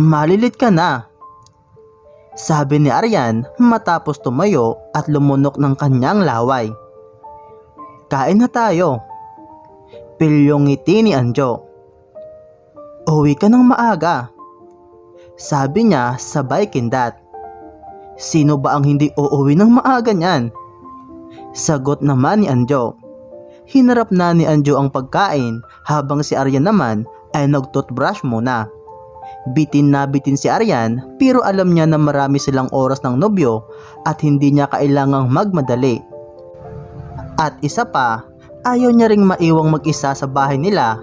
Malilit ka na. Sabi ni Aryan matapos tumayo at lumunok ng kanyang laway. Kain na tayo. Pilyong ngiti ni Anjo. Uwi ka ng maaga. Sabi niya sabay kindat. Sino ba ang hindi uuwi ng maaga niyan? Sagot naman ni Anjo. Hinarap na ni Anjo ang pagkain habang si Aryan naman ay nag-toothbrush muna. Bitin na bitin si Aryan pero alam niya na marami silang oras ng nobyo at hindi niya kailangang magmadali. At isa pa, ayaw niya ring maiwang mag-isa sa bahay nila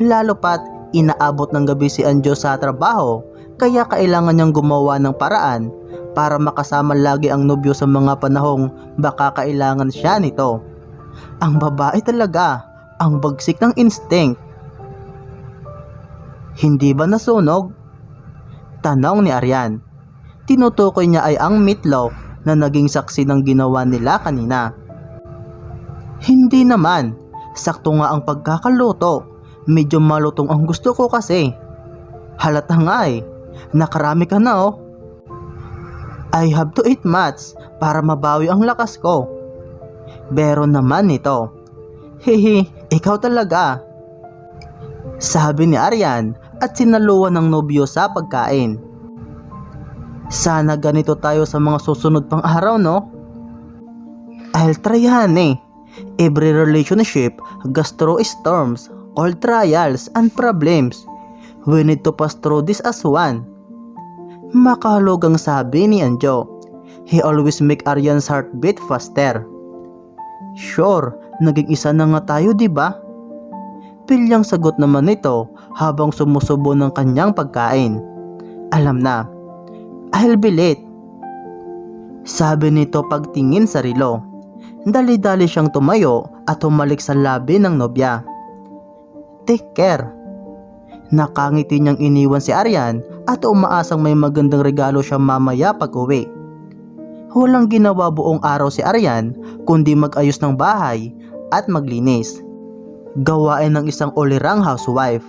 lalo pat inaabot ng gabi si Anjo sa trabaho kaya kailangan niyang gumawa ng paraan para makasama lagi ang nobyo sa mga panahong baka kailangan siya nito. Ang babae talaga, ang bagsik ng instinct. Hindi ba nasunog? Tanong ni Aryan. Tinutukoy niya ay ang meatloaf na naging saksi ng ginawa nila kanina. Hindi naman. Sakto nga ang pagkakaluto. Medyo malutong ang gusto ko kasi. Halata nga eh. Nakarami ka na oh. I have to eat mats para mabawi ang lakas ko. Pero naman ito. Hehe, ikaw talaga. Sabi ni Aryan at sinaluan ng nobyo sa pagkain. Sana ganito tayo sa mga susunod pang araw no? I'll try yan eh. Every relationship through storms, all trials and problems. We need to pass through this as one. Makalugang sabi ni Anjo. He always make Aryan's heart beat faster. Sure, naging isa na nga tayo di ba? Pilyang sagot naman nito habang sumusubo ng kanyang pagkain. Alam na, I'll be late. Sabi nito pagtingin sa relo. Dali-dali siyang tumayo at humalik sa labi ng nobya. Take care. Nakangiti niyang iniwan si Aryan at umaasang may magandang regalo siya mamaya pag uwi. Walang ginawa buong araw si Aryan kundi mag-ayos ng bahay at maglinis. Gawain ng isang olirang housewife.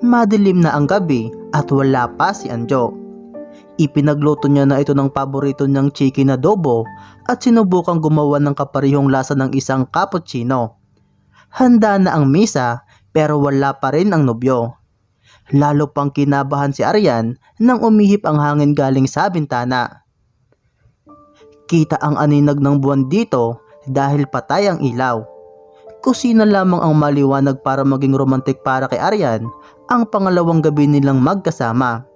Madilim na ang gabi at wala pa si Anjo. Ipinagluto niya na ito ng paborito niyang chicken adobo at sinubukang gumawa ng kaparihong lasa ng isang cappuccino. Handa na ang misa pero wala pa rin ang nobyo. Lalo pang kinabahan si Aryan nang umihip ang hangin galing sa bintana. Kita ang aninag ng buwan dito dahil patay ang ilaw. Kusina lamang ang maliwanag para maging romantik para kay Aryan ang pangalawang gabi nilang magkasama.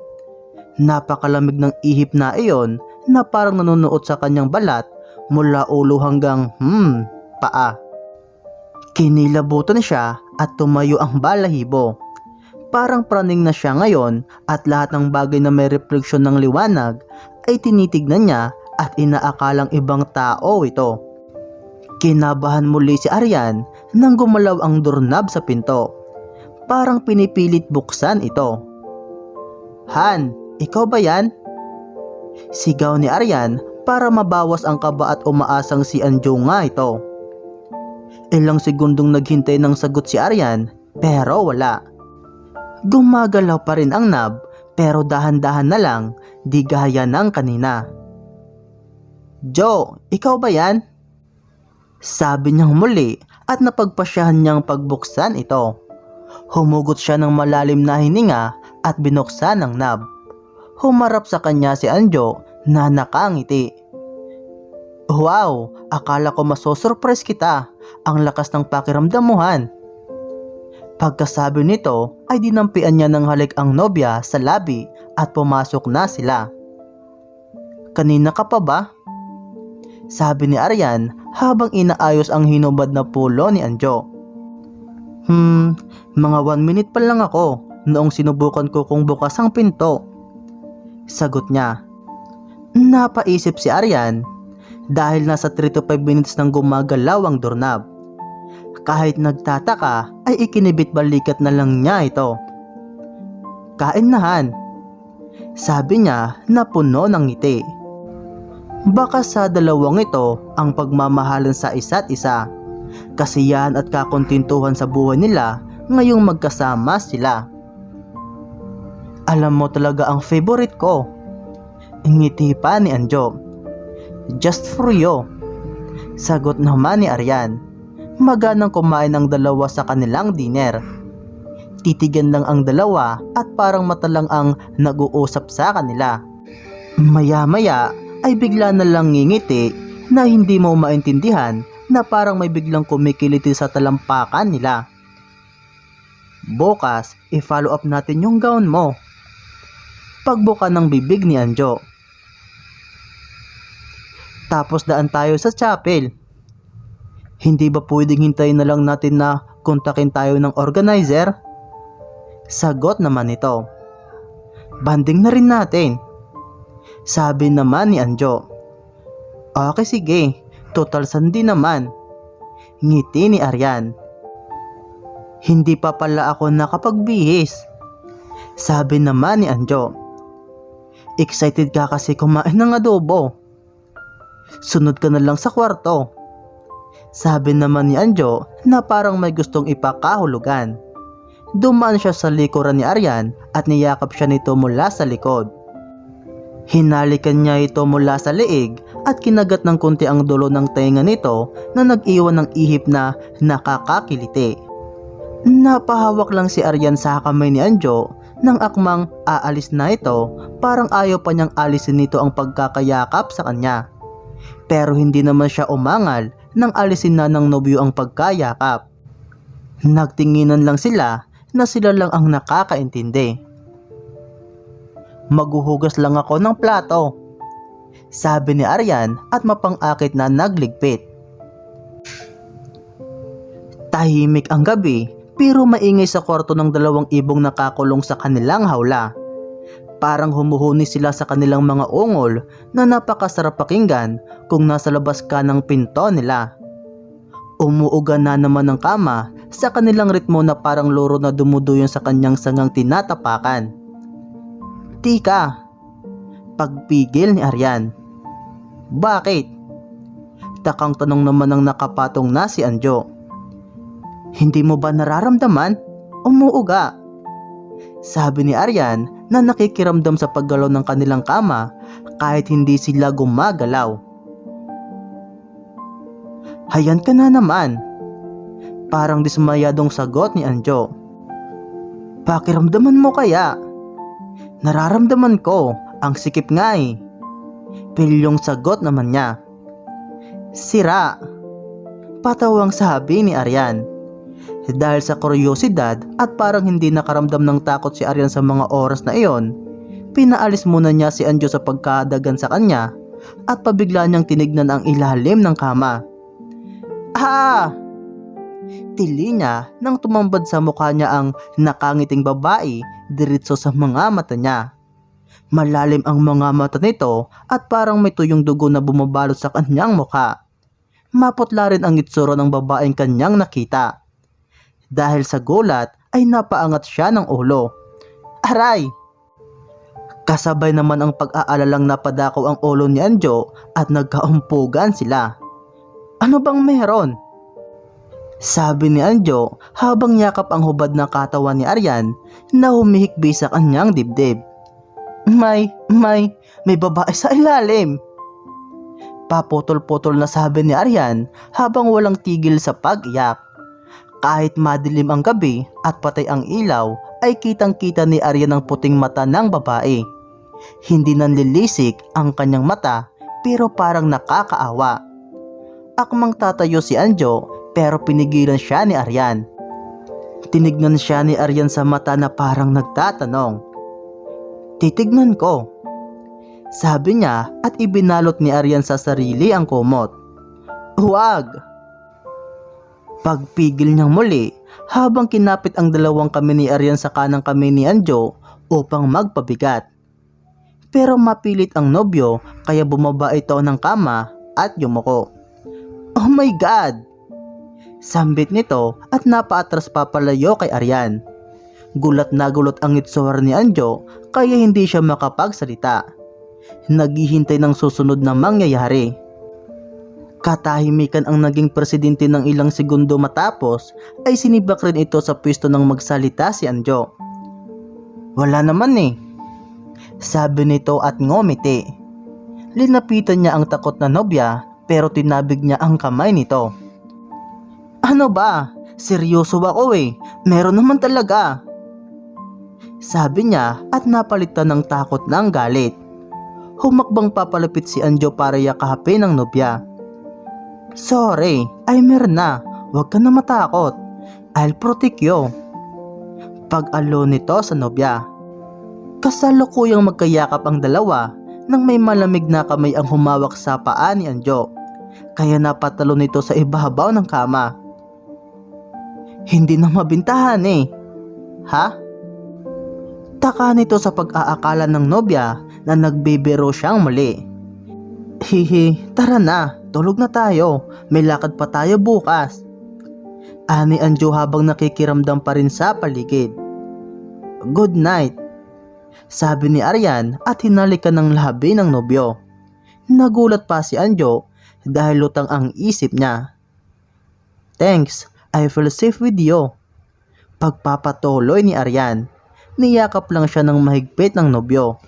Napakalamig ng ihip na iyon na parang nanonood sa kanyang balat mula ulo hanggang hmm, paa. Kinilabutan siya at tumayo ang balahibo. Parang praning na siya ngayon at lahat ng bagay na may refleksyon ng liwanag ay tinitignan niya at inaakalang ibang tao ito. Kinabahan muli si Aryan nang gumalaw ang doorknob sa pinto. Parang pinipilit buksan ito. Han, ikaw ba yan? Sigaw ni Aryan para mabawas ang kaba at umaasang si Anjo nga ito. Ilang segundong naghintay ng sagot si Aryan pero wala. Gumagalaw pa rin ang knob pero dahan-dahan na lang di gaya ng kanina. Joe, ikaw ba yan? Sabi niyang muli at napagpasyahan niyang pagbuksan ito. Humugot siya ng malalim na hininga at binuksan ang knob. Humarap sa kanya si Anjo na nakangiti. Wow, akala ko masosurprise kita. Ang lakas ng pakiramdam mo han. Pagkasabi nito ay dinampian niya ng halik ang nobya sa labi at pumasok na sila. Kanina ka pa ba? Sabi ni Aryan habang inaayos ang hinubad na pulo ni Anjo. Hmm, mga one minute pa lang ako noong sinubukan ko kung bukas ang pinto. Sagot niya. Napaisip si Aryan dahil nasa 3 to 5 minutes nang gumagalaw ang doorknob. Kahit nagtataka ay ikinibit balikat na lang niya ito. Kain na han. Sabi niya na puno ng ngiti. Baka sa dalawang ito ang pagmamahalan sa isa't isa. Kasiyahan at kakontintuhan sa buhay nila ngayong magkasama sila. Alam mo talaga ang favorite ko. Ngiti pa ni Anjo. Just for you. Sagot naman ni Aryan. Maganang kumain ang dalawa sa kanilang dinner. Titigan lang ang dalawa at parang mata lang ang nag-uusap sa kanila. Maya-maya ay bigla na lang ngingiti na hindi mo maintindihan na parang may biglang kumikiliti sa talampakan nila. Bukas, i-follow up natin yung gown mo. Pagbuka ng bibig ni Anjo. Tapos daan tayo sa chapel. Hindi ba pwedeng hintayin na lang natin na kontakin tayo ng organizer? Sagot naman ito. Banding na rin natin. Sabi naman ni Anjo. Okay sige, total sandi naman. Ngiti ni Aryan. Hindi pa pala ako nakapagbihis. Sabi naman ni Anjo. Excited ka kasi kumain ng adobo. Sunod ka na lang sa kwarto. Sabi naman ni Anjo na parang may gustong ipakahulugan. Dumaan siya sa likuran ni Aryan at niyakap siya nito mula sa likod. Hinalikan niya ito mula sa leeg at kinagat ng kunti ang dulo ng tenga nito na nag-iwan ng ihip na nakakakiliti. Napahawak lang si Aryan sa kamay ni Anjo nang akmang aalis na ito parang ayaw pa niyang alisin nito ang pagkakayakap sa kanya. Pero hindi naman siya umangal nang alisin na ng nobyo ang pagkayakap. Nagtinginan lang sila na sila lang ang nakakaintindi. Maghuhugas lang ako ng plato. Sabi ni Aryan at mapangakit na nagligpit. Tahimik ang gabi pero maingay sa kwarto ng dalawang ibong nakakulong sa kanilang hawla. Parang humuhuni sila sa kanilang mga ungol na napakasarap pakinggan kung nasa labas ka ng pinto nila. Umuuga na naman ng kama sa kanilang ritmo na parang loro na dumuduyon sa kanyang sangang tinatapakan. Tika! Pagpigil ni Aryan. Bakit? Takang tanong naman ng nakapatong na si Anjo. Hindi mo ba nararamdaman? Umuuga. Sabi ni Aryan na nakikiramdam sa paggalaw ng kanilang kama kahit hindi sila gumagalaw. Hayan ka na naman. Parang dismayadong sagot ni Anjo. Pakiramdaman mo kaya? Nararamdaman ko, ang sikip nga eh. Pilyong sagot naman niya. Sira. Patawang sabi ni Aryan. Dahil sa kuryosidad at parang hindi nakaramdam ng takot si Aryan sa mga oras na iyon, pinaalis muna niya si Anjo sa pagkadagan sa kanya at pabigla niyang tinignan ang ilalim ng kama. Ah! Tili niya nang tumambad sa mukha niya ang nakangiting babae diretso sa mga mata niya. Malalim ang mga mata nito at parang may tuyong dugo na bumabalot sa kanyang mukha. Maputla rin ang itsura ng babaeng kanyang nakita. Dahil sa gulat ay napaangat siya ng ulo. Aray! Kasabay naman ang pag-aalalang napadakaw ang ulo ni Anjo at nagkaumpugan sila. Ano bang meron? Sabi ni Anjo habang yakap ang hubad na katawan ni Aryan na humihikbi sa kanyang dibdib. May, may, may babae sa ilalim. Paputol-putol na sabi ni Aryan habang walang tigil sa pag-iyak. Kahit madilim ang gabi at patay ang ilaw ay kitang-kita ni Aryan ang puting mata ng babae. Hindi nanlilisik ang kanyang mata pero parang nakakaawa. Akmang tatayo si Anjo pero pinigilan siya ni Aryan. Tinignan siya ni Aryan sa mata na parang nagtatanong. Titignan ko. Sabi niya at ibinalot ni Aryan sa sarili ang kumot. Huwag! Pagpigil niyang muli habang kinapit ang dalawang kami ni Aryan sa kanang kami ni Anjo upang magpabigat. Pero mapilit ang nobyo kaya bumaba ito ng kama at yumuko. Oh my God! Sambit nito at napaatras papalayo kay Aryan. Gulat na gulat ang itsura ni Anjo kaya hindi siya makapagsalita. naghihintay ng susunod na mangyayari. Katahimikan ang naging presidente ng ilang segundo matapos ay sinibak rin ito sa pwesto ng magsalita si Anjo. Wala naman eh. Sabi nito at ngumiti. Linapitan niya ang takot na nobya pero tinabig niya ang kamay nito. Ano ba? Seryoso ako eh. Meron naman talaga. Sabi niya at napalitan ng takot ng galit. Humakbang papalapit si Anjo para yakapin ang nobya. Sorry, ay meron na. Huwag ka na matakot. I'll protect you. Pag-alo nito sa nobya. Kasalukuyang magkayakap ang dalawa nang may malamig na kamay ang humawak sa paa ni Anjo. Kaya napatalo nito sa ibabaw ng kama. Hindi na mabintahan eh. Ha? Taka nito sa pag-aakala ng nobya na nagbibiro siyang muli. Hihi, tara na, tulog na tayo. May lakad pa tayo bukas. Ani Anjo habang nakikiramdam pa rin sa paligid. Good night. Sabi ni Aryan at hinalikan ng labi ng nobyo. Nagulat pa si Anjo dahil lutang ang isip niya. Thanks, I feel safe with you. Pagpapatuloy ni Aryan, niyakap lang siya ng mahigpit ng nobyo.